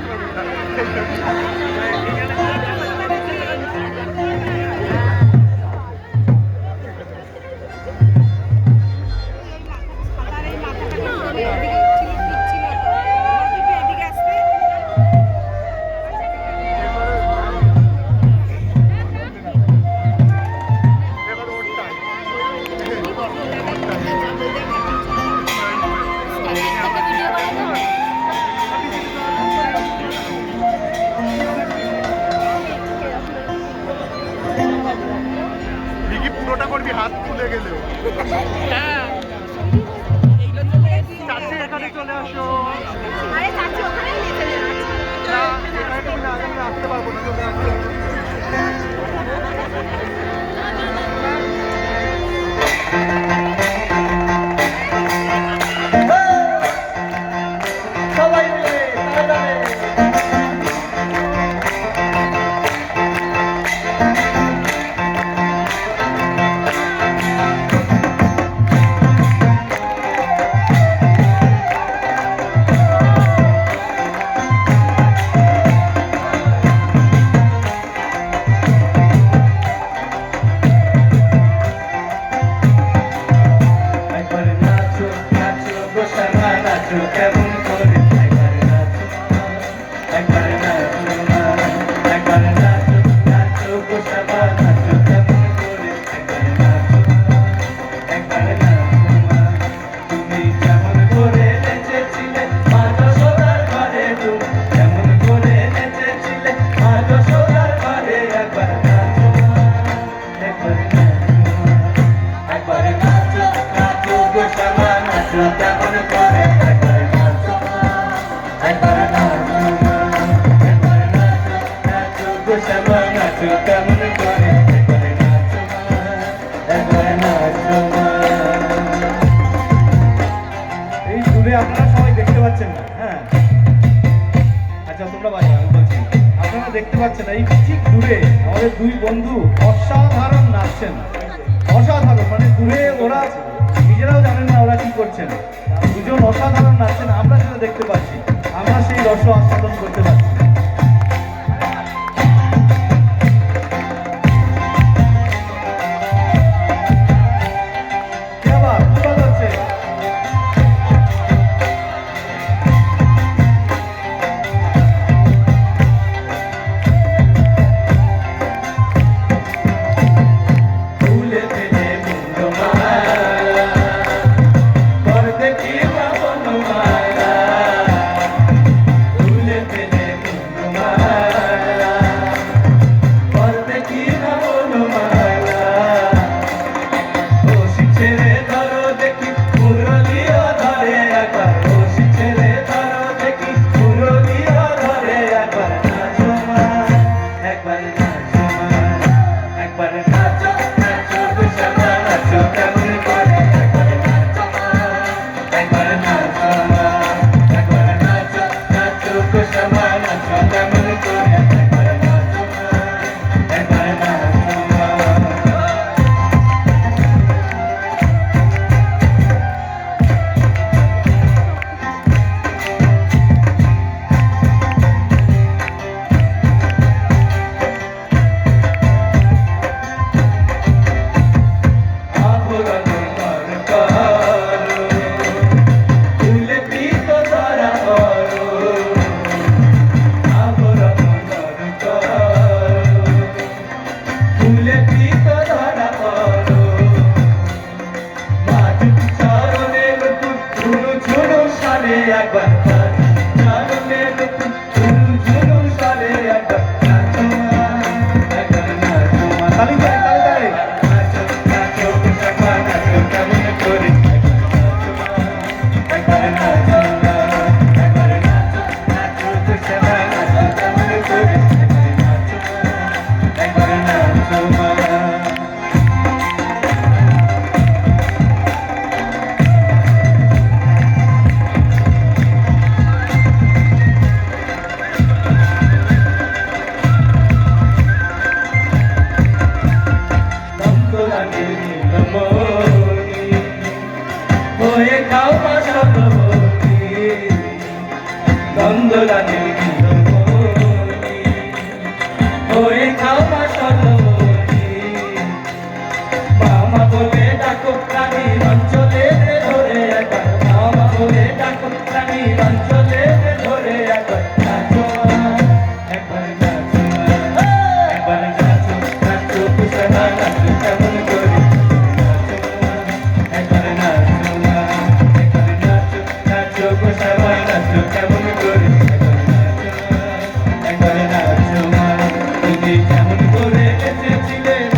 Thank you. হাত খুলে গেলেও। হ্যাঁ। চাচি এখানে চলে আসো। আরে চাচি ওখানে আচ্ছা তোমরা বাজা আমি বলছি আপনারা দেখতে পাচ্ছেন এই ঠিক দূরে আমাদের দুই বন্ধু অসাধারণ নাচছেন। অসাধারণ মানে দূরে ওরা নিজেরাও জানেন না ওরা কি করছেন। দুজন অসাধারণ নাচছেন, আমরা যেটা দেখতে পাচ্ছি, আমরা সেই দর্শক আস্বাদন like butter. Thank you. করে এসেছিলেন